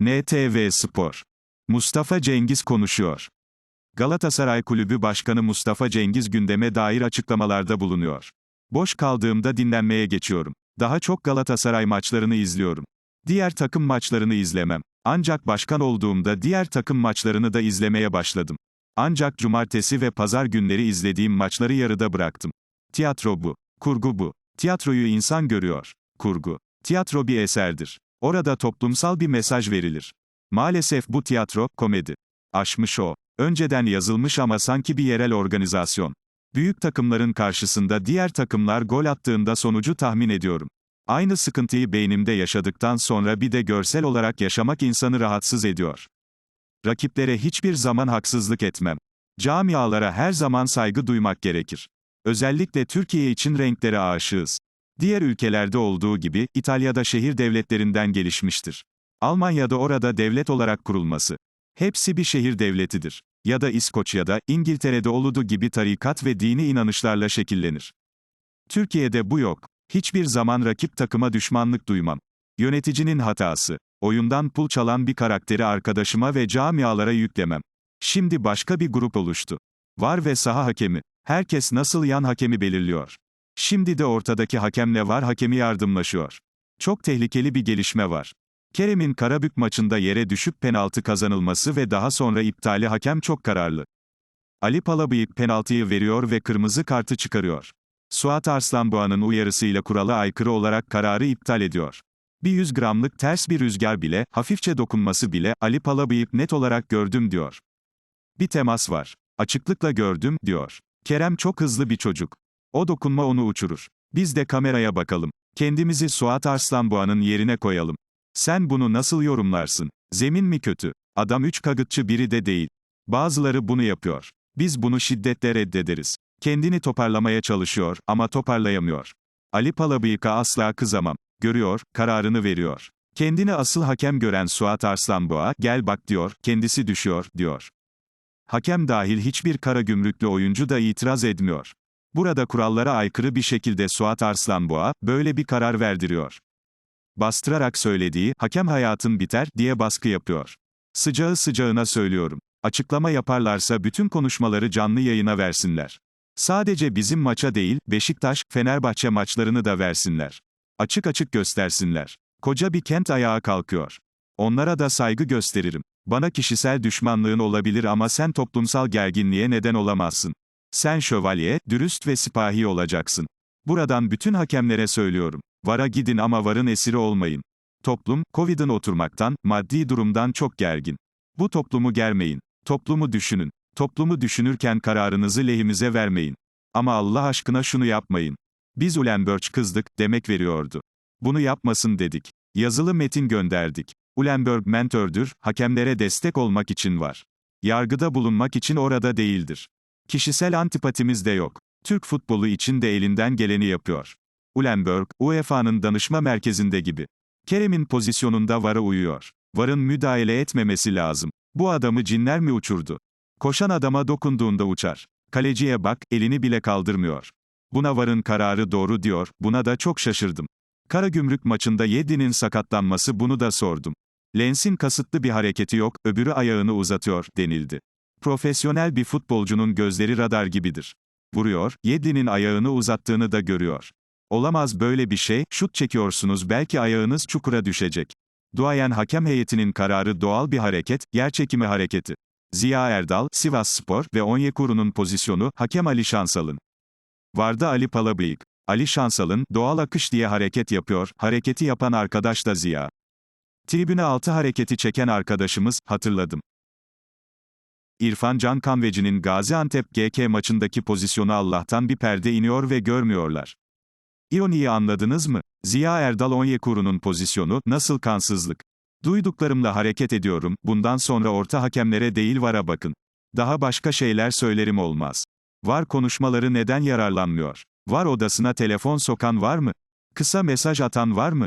NTV Spor. Mustafa Cengiz konuşuyor. Galatasaray Kulübü Başkanı Mustafa Cengiz gündeme dair açıklamalarda bulunuyor. Boş kaldığımda dinlenmeye geçiyorum. Daha çok Galatasaray maçlarını izliyorum. Diğer takım maçlarını izlemem. Ancak başkan olduğumda diğer takım maçlarını da izlemeye başladım. Ancak cumartesi ve pazar günleri izlediğim maçları yarıda bıraktım. Tiyatro bu. Kurgu bu. Tiyatroyu insan görüyor. Kurgu. Tiyatro bir eserdir. Orada toplumsal bir mesaj verilir. Maalesef bu tiyatro, komedi. Aşmış o. Önceden yazılmış ama sanki bir yerel organizasyon. Büyük takımların karşısında diğer takımlar gol attığında sonucu tahmin ediyorum. Aynı sıkıntıyı beynimde yaşadıktan sonra bir de görsel olarak yaşamak insanı rahatsız ediyor. Rakiplere hiçbir zaman haksızlık etmem. Camialara her zaman saygı duymak gerekir. Özellikle Türkiye için renklere aşığız. Diğer ülkelerde olduğu gibi, İtalya'da şehir devletlerinden gelişmiştir. Almanya'da orada devlet olarak kurulması. Hepsi bir şehir devletidir. Ya da İskoçya'da, İngiltere'de oludu gibi tarikat ve dini inanışlarla şekillenir. Türkiye'de bu yok. Hiçbir zaman rakip takıma düşmanlık duymam. Yöneticinin hatası. Oyundan pul çalan bir karakteri arkadaşıma ve camialara yüklemem. Şimdi başka bir grup oluştu. Var ve saha hakemi. Herkes nasıl yan hakemi belirliyor. Şimdi de ortadaki hakemle var hakemi yardımlaşıyor. Çok tehlikeli bir gelişme var. Kerem'in Karabük maçında yere düşüp penaltı kazanılması ve daha sonra iptali hakem çok kararlı. Ali Palabıyık penaltıyı veriyor ve kırmızı kartı çıkarıyor. Suat Arslanboğa'nın uyarısıyla kurala aykırı olarak kararı iptal ediyor. Bir 100 gramlık ters bir rüzgar bile, hafifçe dokunması bile, Ali Palabıyık net olarak gördüm diyor. Bir temas var. Açıklıkla gördüm, diyor. Kerem çok hızlı bir çocuk. O dokunma onu uçurur. Biz de kameraya bakalım. Kendimizi Suat Arslanboğa'nın yerine koyalım. Sen bunu nasıl yorumlarsın? Zemin mi kötü? Adam üç kagıtçı biri de değil. Bazıları bunu yapıyor. Biz bunu şiddetle reddederiz. Kendini toparlamaya çalışıyor ama toparlayamıyor. Ali Palabıyık'a asla kızamam. Görüyor, kararını veriyor. Kendini asıl hakem gören Suat Arslanboğa, gel bak diyor, kendisi düşüyor, diyor. Hakem dahil hiçbir kara gümrüklü oyuncu da itiraz etmiyor. Burada kurallara aykırı bir şekilde Suat Arslanboğa, böyle bir karar verdiriyor. Bastırarak söylediği, hakem hayatın biter, diye baskı yapıyor. Sıcağı sıcağına söylüyorum. Açıklama yaparlarsa bütün konuşmaları canlı yayına versinler. Sadece bizim maça değil, Beşiktaş, Fenerbahçe maçlarını da versinler. Açık açık göstersinler. Koca bir kent ayağa kalkıyor. Onlara da saygı gösteririm. Bana kişisel düşmanlığın olabilir ama sen toplumsal gerginliğe neden olamazsın. Sen şövalye, dürüst ve sipahi olacaksın. Buradan bütün hakemlere söylüyorum. Vara gidin ama varın esiri olmayın. Toplum, Covid'in oturmaktan, maddi durumdan çok gergin. Bu toplumu germeyin. Toplumu düşünün. Toplumu düşünürken kararınızı lehimize vermeyin. Ama Allah aşkına şunu yapmayın. Biz Ulenberg kızdık, demek veriyordu. Bunu yapmasın dedik. Yazılı metin gönderdik. Ulenberg mentördür, hakemlere destek olmak için var. Yargıda bulunmak için orada değildir. Kişisel antipatimiz de yok. Türk futbolu için de elinden geleni yapıyor. Ulenberg, UEFA'nın danışma merkezinde gibi. Kerem'in pozisyonunda VAR'a uyuyor. VAR'ın müdahale etmemesi lazım. Bu adamı cinler mi uçurdu? Koşan adama dokunduğunda uçar. Kaleciye bak, elini bile kaldırmıyor. Buna VAR'ın kararı doğru diyor, buna da çok şaşırdım. Karagümrük maçında Yedi'nin sakatlanması bunu da sordum. Lens'in kasıtlı bir hareketi yok, öbürü ayağını uzatıyor, denildi. Profesyonel bir futbolcunun gözleri radar gibidir. Vuruyor, Yedi'nin ayağını uzattığını da görüyor. Olamaz böyle bir şey, şut çekiyorsunuz belki ayağınız çukura düşecek. Duayen hakem heyetinin kararı doğal bir hareket, yerçekimi hareketi. Ziya Erdal, Sivas Spor ve Onyekuru'nun pozisyonu, hakem Ali Şansal'ın. Vardı Ali Palabıyık. Ali Şansal'ın, doğal akış diye hareket yapıyor, hareketi yapan arkadaş da Ziya. Tribüne altı hareketi çeken arkadaşımız, hatırladım. İrfan Can Kanveci'nin Gaziantep GK maçındaki pozisyonu Allah'tan bir perde iniyor ve görmüyorlar. İroniyi anladınız mı? Ziya Erdal Onyekuru'nun pozisyonu, nasıl kansızlık? Duyduklarımla hareket ediyorum, bundan sonra orta hakemlere değil vara bakın. Daha başka şeyler söylerim olmaz. Var konuşmaları neden yararlanmıyor? Var odasına telefon sokan var mı? Kısa mesaj atan var mı?